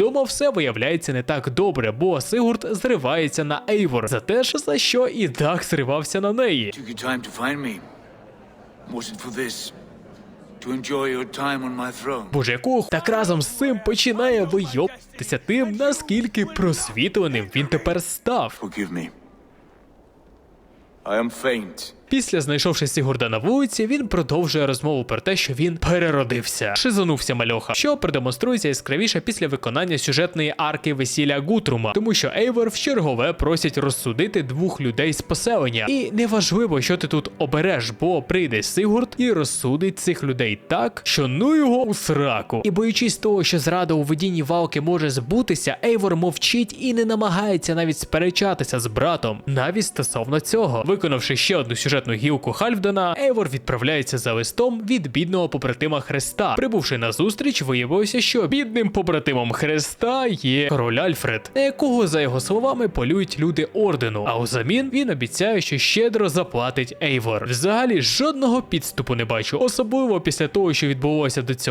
вдома все виявляється не так добре, бо Сигурд зривається на Ейвор за те ж, за що і Дах зривався на неї. Took your time to find me. Was it for this? To enjoy your time on my throne? Боже, якого так разом з цим починає вийобтися тим, наскільки просвітленим він тепер став. I am faint. Після знайшовши Сігурда на вулиці, він продовжує розмову про те, що він переродився. Шизонувся мальоха, що продемонструється яскравіше після виконання сюжетної арки весілля Гутрума, тому що Ейвор в чергове просять розсудити двох людей з поселення. І неважливо, що ти тут обереш, бо прийде Сигурд і розсудить цих людей так, що ну його у сраку. І боючись того, що зрада у видінні валки може збутися, Ейвор мовчить і не намагається навіть сперечатися з братом, навіть стосовно цього. Виконавши ще одну сюжетну гілку Хальфдена, Ейвор відправляється за листом від бідного побратима Хреста. Прибувши на зустріч, виявилося, що бідним побратимом Хреста є король Альфред, на якого, за його словами, полюють люди ордену. А взамін він обіцяє, що щедро заплатить Ейвор. Взагалі жодного підступу не бачу, особливо після того, що відбулося до цього.